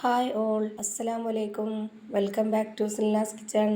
Hi all അസ്സലാം വലൈക്കും welcome back to Silna's kitchen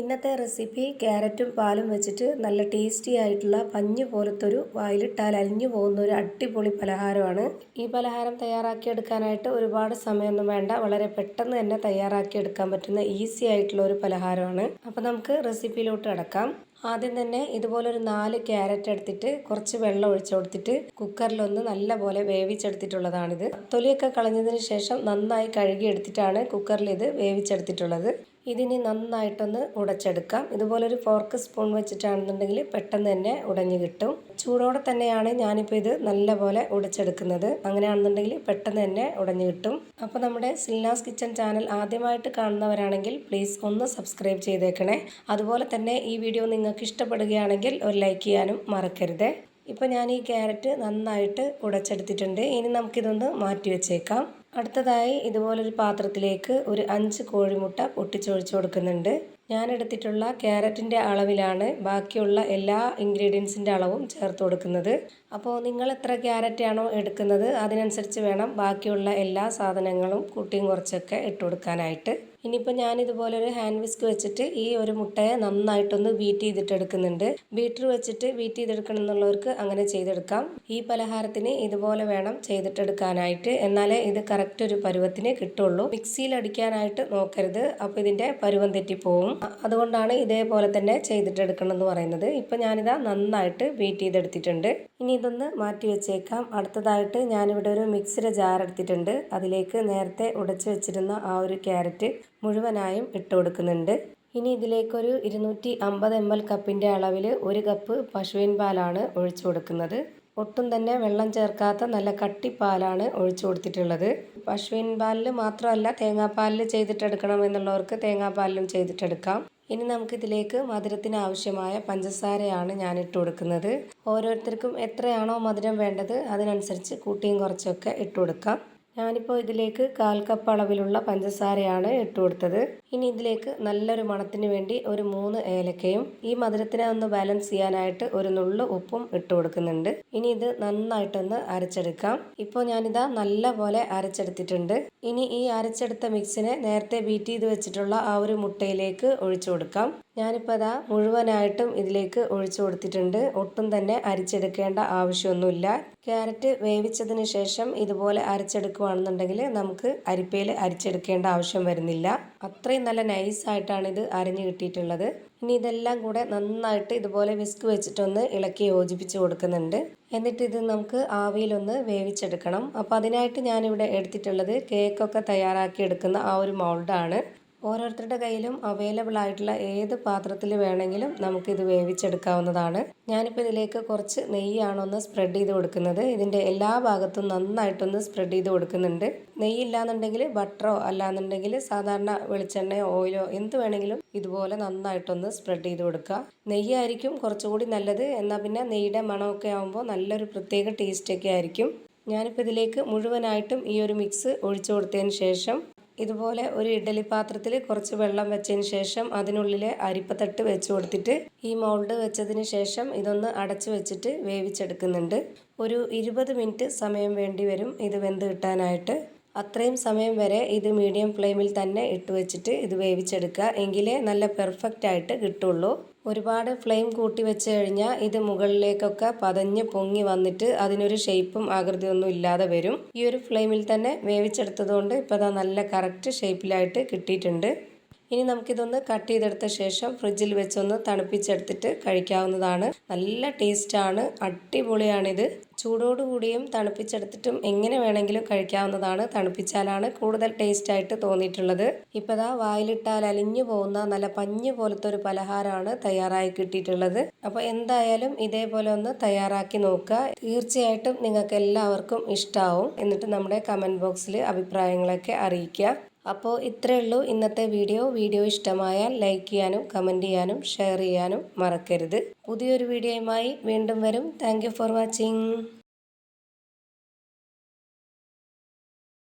ഇന്നത്തെ റെസിപ്പി ക്യാരറ്റും പാലും വെച്ചിട്ട് നല്ല ടേസ്റ്റി ആയിട്ടുള്ള പഞ്ഞു പോലത്തെ ഒരു വായിലിട്ടാൽ അലിഞ്ഞു പോകുന്ന ഒരു അടിപൊളി പലഹാരമാണ്. ഈ പലഹാരം തയ്യാറാക്കിയെടുക്കാനായിട്ട് ഒരുപാട് സമയമൊന്നും വേണ്ട. വളരെ പെട്ടെന്ന് തന്നെ തയ്യാറാക്കിയെടുക്കാൻ പറ്റുന്ന ഈസി ആയിട്ടുള്ള ഒരു പലഹാരമാണ്. അപ്പോൾ നമുക്ക് റെസിപ്പിയിലോട്ട് കിടക്കാം. ആദ്യം തന്നെ ഇതുപോലൊരു നാല് ക്യാരറ്റ് എടുത്തിട്ട് കുറച്ച് വെള്ളം ഒഴിച്ചു കൊടുത്തിട്ട് കുക്കറിലൊന്ന് നല്ല പോലെ വേവിച്ചെടുത്തിട്ടുള്ളതാണിത്. തൊലിയൊക്കെ കളഞ്ഞതിന് ശേഷം നന്നായി കഴുകി എടുത്തിട്ടാണ് കുക്കറിൽ ഇത് വേവിച്ചെടുത്തിട്ടുള്ളത്. ഇതിനി നന്നായിട്ടൊന്ന് ഉടച്ചെടുക്കാം. ഇതുപോലൊരു ഫോർക്ക് സ്പൂൺ വെച്ചിട്ടാണെന്നുണ്ടെങ്കിൽ പെട്ടെന്ന് തന്നെ ഉടഞ്ഞു കിട്ടും. ചൂടോടെ തന്നെയാണ് ഞാനിപ്പോൾ ഇത് നല്ലപോലെ ഉടച്ചെടുക്കുന്നത്. അങ്ങനെയാണെന്നുണ്ടെങ്കിൽ പെട്ടെന്ന് തന്നെ ഉടഞ്ഞു കിട്ടും. അപ്പോൾ നമ്മുടെ സിൽനാസ് കിച്ചൺ ചാനൽ ആദ്യമായിട്ട് കാണുന്നവരാണെങ്കിൽ പ്ലീസ് ഒന്ന് സബ്സ്ക്രൈബ് ചെയ്തേക്കണേ. അതുപോലെ തന്നെ ഈ വീഡിയോ നിങ്ങൾക്ക് ഇഷ്ടപ്പെടുകയാണെങ്കിൽ ഒരു ലൈക്ക് ചെയ്യാനും മറക്കരുത്. ഇപ്പോൾ ഞാൻ ഈ ക്യാരറ്റ് നന്നായിട്ട് ഉടച്ചെടുത്തിട്ടുണ്ട്. ഇനി നമുക്കിതൊന്ന് മാറ്റി വെച്ചേക്കാം. അടുത്തതായി ഇതുപോലൊരു പാത്രത്തിലേക്ക് ഒരു അഞ്ച് കോഴിമുട്ട പൊട്ടിച്ചൊഴിച്ചു കൊടുക്കുന്നുണ്ട്. ഞാൻ എടുത്തിട്ടുള്ള ക്യാരറ്റിന്റെ അളവിലാണ് ബാക്കിയുള്ള എല്ലാ ഇൻഗ്രീഡിയൻസിന്റെ അളവും ചേർത്ത് കൊടുക്കുന്നത്. അപ്പോൾ നിങ്ങൾ എത്ര ക്യാരറ്റ് ആണോ എടുക്കുന്നത് അതിനനുസരിച്ച് വേണം ബാക്കിയുള്ള എല്ലാ സാധനങ്ങളും കൂട്ടിയും കുറച്ചൊക്കെ ഇട്ട് കൊടുക്കാനായിട്ട്. ഇനിയിപ്പോൾ ഞാനിതുപോലെ ഒരു ഹാൻഡ് വിസ്ക് വെച്ചിട്ട് ഈ ഒരു മുട്ടയെ നന്നായിട്ടൊന്ന് ബീറ്റ് ചെയ്തിട്ട് എടുക്കുന്നുണ്ട്. ബീറ്റർ വെച്ചിട്ട് ബീറ്റ് ചെയ്തെടുക്കണം എന്നുള്ളവർക്ക് അങ്ങനെ ചെയ്തെടുക്കാം. ഈ പലഹാരത്തിന് ഇതുപോലെ വേണം ചെയ്തിട്ടെടുക്കാനായിട്ട്. എന്നാലേ ഇത് കറക്റ്റ് ഒരു പരുവത്തിന് കിട്ടുള്ളൂ. മിക്സിയിൽ അടിക്കാനായിട്ട് നോക്കരുത്. അപ്പോൾ ഇതിന്റെ പരുവം തെറ്റിപ്പോവും. അതുകൊണ്ടാണ് ഇതേപോലെ തന്നെ ചെയ്തിട്ടെടുക്കണം എന്ന് പറയുന്നത്. ഇപ്പോൾ ഞാനിതാ നന്നായിട്ട് ബീറ്റ് ചെയ്തെടുത്തിട്ടുണ്ട്. ഇനി ഇതൊന്ന് മാറ്റി വെച്ചേക്കാം. അടുത്തതായിട്ട് ഞാനിവിടെ ഒരു മിക്സിയുടെ ജാർ എടുത്തിട്ടുണ്ട്. അതിലേക്ക് നേരത്തെ ഉടച്ചു വെച്ചിരുന്ന ആ ഒരു ക്യാരറ്റ് മുഴുവനായും ഇട്ട് കൊടുക്കുന്നുണ്ട്. ഇനി ഇതിലേക്കൊരു ഇരുന്നൂറ്റി അമ്പത് എം എൽ കപ്പിന്റെ അളവിൽ ഒരു കപ്പ് പശുവിൻ പാലാണ് ഒഴിച്ചു കൊടുക്കുന്നത്. ഒട്ടും തന്നെ വെള്ളം ചേർക്കാത്ത നല്ല കട്ടിപ്പാലാണ് ഒഴിച്ചു കൊടുത്തിട്ടുള്ളത്. പശുവിൻ പാലിൽ മാത്രമല്ല തേങ്ങാപ്പാലിൽ ചെയ്തിട്ടെടുക്കണം എന്നുള്ളവർക്ക് തേങ്ങാപ്പാലിലും ചെയ്തിട്ടെടുക്കാം. ഇനി നമുക്കിതിലേക്ക് മധുരത്തിന് ആവശ്യമായ പഞ്ചസാരയാണ് ഞാൻ ഇട്ട് കൊടുക്കുന്നത് ഓരോരുത്തർക്കും എത്രയാണോ മധുരം വേണ്ടത് അതിനനുസരിച്ച് കൂട്ടിയും കുറച്ചൊക്കെ ഇട്ട് കൊടുക്കാം ഞാനിപ്പോൾ ഇതിലേക്ക് കാൽ കപ്പ് അളവിലുള്ള പഞ്ചസാരയാണ് ഇട്ട് കൊടുത്തത്. ഇനി ഇതിലേക്ക് നല്ലൊരു മണത്തിന് വേണ്ടി ഒരു മൂന്ന് ഏലക്കയും ഈ മധുരത്തിനെ ഒന്ന് ബാലൻസ് ചെയ്യാനായിട്ട് ഒരു നുള്ളു ഉപ്പും ഇട്ട് കൊടുക്കുന്നുണ്ട്. ഇനി ഇത് നന്നായിട്ടൊന്ന് അരച്ചെടുക്കാം. ഇപ്പോൾ ഞാനിതാ നല്ല പോലെ അരച്ചെടുത്തിട്ടുണ്ട്. ഇനി ഈ അരച്ചെടുത്ത മിക്സിനെ നേരത്തെ ബീറ്റ് ചെയ്ത് വെച്ചിട്ടുള്ള ആ ഒരു മുട്ടയിലേക്ക് ഒഴിച്ചു കൊടുക്കാം. ഞാനിപ്പോൾ അതാ മുഴുവനായിട്ടും ഇതിലേക്ക് ഒഴിച്ചു കൊടുത്തിട്ടുണ്ട്. ഒട്ടും തന്നെ അരിച്ചെടുക്കേണ്ട ആവശ്യമൊന്നുമില്ല. ക്യാരറ്റ് വേവിച്ചതിന് ശേഷം ഇതുപോലെ അരച്ചെടുക്കുകയാണെന്നുണ്ടെങ്കിൽ നമുക്ക് അരിപ്പയിൽ അരിച്ചെടുക്കേണ്ട ആവശ്യം വരുന്നില്ല. അത്രയും നല്ല നൈസായിട്ടാണ് ഇത് അരിഞ്ഞു കിട്ടിയിട്ടുള്ളത്. ഇനി ഇതെല്ലാം കൂടെ നന്നായിട്ട് ഇതുപോലെ വിസ്ക് വെച്ചിട്ടൊന്ന് ഇളക്കി യോജിപ്പിച്ച് കൊടുക്കുന്നുണ്ട്. എന്നിട്ട് ഇത് നമുക്ക് ആവിയിലൊന്ന് വേവിച്ചെടുക്കണം. അപ്പോൾ അതിനായിട്ട് ഞാനിവിടെ എടുത്തിട്ടുള്ളത് കേക്കൊക്കെ തയ്യാറാക്കി എടുക്കുന്ന ആ ഒരു മൗൾഡാണ് ഓരോരുത്തരുടെ കയ്യിലും അവൈലബിൾ ആയിട്ടുള്ള ഏത് പാത്രത്തിൽ വേണമെങ്കിലും നമുക്കിത് വേവിച്ചെടുക്കാവുന്നതാണ്. ഞാനിപ്പോൾ ഇതിലേക്ക് കുറച്ച് നെയ്യാണ് ഒന്ന് സ്പ്രെഡ് ചെയ്ത് കൊടുക്കുന്നത്. ഇതിന്റെ എല്ലാ ഭാഗത്തും നന്നായിട്ടൊന്ന് സ്പ്രെഡ് ചെയ്ത് കൊടുക്കുന്നുണ്ട്. നെയ്യ് ഇല്ലാന്നുണ്ടെങ്കിൽ ബട്ടറോ അല്ലാന്നുണ്ടെങ്കിൽ സാധാരണ വെളിച്ചെണ്ണയോ ഓയിലോ എന്ത് വേണമെങ്കിലും ഇതുപോലെ നന്നായിട്ടൊന്ന് സ്പ്രെഡ് ചെയ്ത് കൊടുക്കുക. നെയ്യായിരിക്കും കുറച്ചുകൂടി നല്ലത്. എന്നാൽ പിന്നെ നെയ്യുടെ മണമൊക്കെ ആകുമ്പോൾ നല്ലൊരു പ്രത്യേക ടേസ്റ്റൊക്കെ ആയിരിക്കും. ഞാനിപ്പോൾ ഇതിലേക്ക് മുഴുവനായിട്ടും ഈ ഒരു മിക്സ് ഒഴിച്ചു കൊടുത്തതിന് ശേഷം ഇതുപോലെ ഒരു ഇഡലി പാത്രത്തിൽ കുറച്ച് വെള്ളം വെച്ചതിന് ശേഷം അതിനുള്ളിൽ അരിപ്പത്തട്ട് വെച്ച് കൊടുത്തിട്ട് ഈ മോൾഡ് വെച്ചതിന് ശേഷം ഇതൊന്ന് അടച്ചു വെച്ചിട്ട് വേവിച്ചെടുക്കുന്നുണ്ട്. ഒരു ഇരുപത് മിനിറ്റ് സമയം വേണ്ടി വരും ഇത് വെന്ത് കിട്ടാനായിട്ട്. അത്രയും സമയം വരെ ഇത് മീഡിയം ഫ്ലെയിമിൽ തന്നെ ഇട്ട് വെച്ചിട്ട് ഇത് വേവിച്ചെടുക്കുക. എങ്കിലേ നല്ല പെർഫെക്റ്റ് ആയിട്ട് കിട്ടുള്ളൂ. ഒരുപാട് ഫ്ലെയിം കൂട്ടി വെച്ച് കഴിഞ്ഞാൽ ഇത് മുകളിലേക്കൊക്കെ പതഞ്ഞ് പൊങ്ങി വന്നിട്ട് അതിനൊരു ഷേപ്പും ആകൃതിയൊന്നും ഇല്ലാതെ വരും. ഈ ഒരു ഫ്ലെയിമിൽ തന്നെ വേവിച്ചെടുത്തതുകൊണ്ട് ഇപ്പോൾ അതാ നല്ല കറക്റ്റ് ഷേപ്പിലായിട്ട് കിട്ടിയിട്ടുണ്ട്. ഇനി നമുക്കിതൊന്ന് കട്ട് ചെയ്തെടുത്ത ശേഷം ഫ്രിഡ്ജിൽ വെച്ചൊന്ന് തണുപ്പിച്ചെടുത്തിട്ട് കഴിക്കാവുന്നതാണ്. നല്ല ടേസ്റ്റാണ് അടിപൊളിയാണിത്. ചൂടോടുകൂടിയും തണുപ്പിച്ചെടുത്തിട്ടും എങ്ങനെ വേണമെങ്കിലും കഴിക്കാവുന്നതാണ് തണുപ്പിച്ചാലാണ് കൂടുതൽ ടേസ്റ്റ് ആയിട്ട് തോന്നിയിട്ടുള്ളത്. ഇപ്പതാ വായിലിട്ടാൽ അലിഞ്ഞു പോകുന്ന നല്ല പഞ്ഞ് പോലത്തെ ഒരു പലഹാരമാണ് തയ്യാറായി കിട്ടിയിട്ടുള്ളത്. അപ്പോൾ എന്തായാലും ഇതേപോലെ ഒന്ന് തയ്യാറാക്കി നോക്കുക. തീർച്ചയായിട്ടും നിങ്ങൾക്ക് എല്ലാവർക്കും ഇഷ്ടാവും. എന്നിട്ട് നമ്മുടെ കമന്റ് ബോക്സിൽ അഭിപ്രായങ്ങളൊക്കെ അറിയിക്കുക. അപ്പോൾ ഇത്രയേ ഉള്ളൂ ഇന്നത്തെ വീഡിയോ. വീഡിയോ ഇഷ്ടമായാൽ ലൈക്ക് ചെയ്യാനും കമന്റ് ചെയ്യാനും ഷെയർ ചെയ്യാനും മറക്കരുത്. പുതിയൊരു വീഡിയോയുമായി വീണ്ടും വരും. Thank for watching.